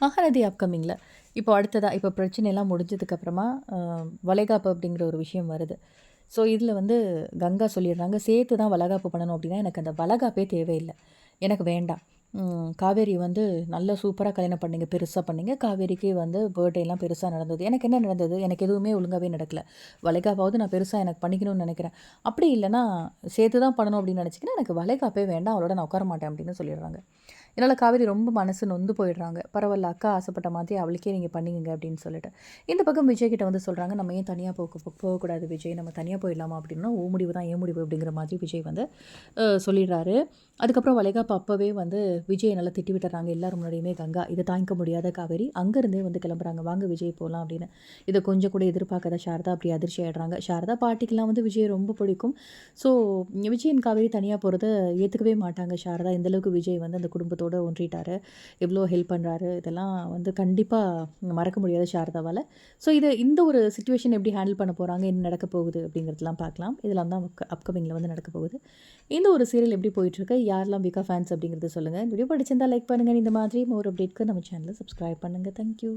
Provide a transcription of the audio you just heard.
மகாநதி அப்கமிங்கில் இப்போ அடுத்ததாக இப்போ பிரச்சனையெல்லாம் முடிஞ்சதுக்கப்புறமா வளைகாப்பு அப்படிங்கிற ஒரு விஷயம் வருது. ஸோ இதில் வந்து கங்கா சொல்லிடுறாங்க சேர்த்து தான் வளகாப்பு பண்ணணும் அப்படின்னா எனக்கு அந்த வளகாப்பே தேவையில்லை. எனக்கு வேண்டாம். காவேரி வந்து நல்ல சூப்பராக கல்யாணம் பண்ணிங்க பெருசாக பண்ணிங்க. காவேரிக்கு வந்து பர்த்டேலாம் பெருசாக நடந்தது. எனக்கு என்ன நடந்தது? எனக்கு எதுவுமே ஒழுங்காகவே நடக்கல. வளைகாப்பாவது நான் பெருசாக எனக்கு பண்ணிக்கணும்னு நினைக்கிறேன். அப்படி இல்லைனா சேர்த்து தான் பண்ணணும் அப்படின்னு நினச்சிக்கினா எனக்கு வளைகாப்பே வேண்டாம் அவளோட நான் உட்கார மாட்டேன் அப்படின்னு சொல்லிடுறாங்க. இதனால் காவேரி ரொம்ப மனசு நொந்து போயிடுறாங்க. பரவாயில்ல அக்கா ஆசைப்பட்ட மாதிரி அவளுக்கே நீங்கள் பண்ணிக்கங்க அப்படின்னு சொல்லிட்டு. இந்த பக்கம் விஜய் கிட்ட வந்து சொல்கிறாங்க நம்ம ஏன் தனியாக போக போகக்கூடாது விஜய்? நம்ம தனியாக போயிடலாமா அப்படின்னா ஓ முடிவு தான் ஏன் முடிவு அப்படிங்கிற மாதிரி விஜய் வந்து சொல்லிடுறாரு. அதுக்கப்புறம் வளைகாப்பு அப்போவே வந்து விஜய் நல்லா திட்டி விட்டுறாங்க. எல்லாரும் முன்னாடியுமே கங்கா இதை தாங்கிக்க முடியாத காவேரி அங்கேருந்தே வந்து கிளம்புறாங்க. வாங்க விஜய் போகலாம் அப்படின்னு. இதை கொஞ்சம் கூட எதிர்பார்க்காத சாரதா அப்படி அதிர்ச்சி ஆயிடுறாங்க. சாரதா பாட்டிக்கெலாம் வந்து விஜய் ரொம்ப பிடிக்கும். ஸோ விஜயன் காவேரி தனியாக போகிறத ஏற்றுக்கவே மாட்டாங்க. சாரதா இந்த அளவுக்கு விஜய் வந்து அந்த குடும்பத்தோடு ஒன்றிட்டாரு. எவ்வளோ ஹெல்ப் பண்ணுறாரு இதெல்லாம் வந்து கண்டிப்பாக மறக்க முடியாத சாரதாவால். ஸோ இதை இந்த ஒரு சுச்சுவேஷன் எப்படி ஹேண்டில் பண்ண போகிறாங்க என்ன நடக்க போகுது? அப்படிங்கிறதெல்லாம் பார்க்கலாம். இதெல்லாம் தான் அப்கமிங்கில் வந்து நடக்க போகுது. இந்த ஒரு சீரியல் எப்படி போயிட்டுருக்கு யாரெல்லாம் பிகா ஃபேன்ஸ் அப்படிங்கிறது சொல்லுங்கள் இந்த வீடியோ பிடிச்சிருந்தா லைக் பண்ணுங்கள் இந்த மாதிரி ஒரு அப்டேட்க்கு நம்ம சேனலை சப்ஸ்கிரைப் பண்ணுங்கள் தேங்க்யூ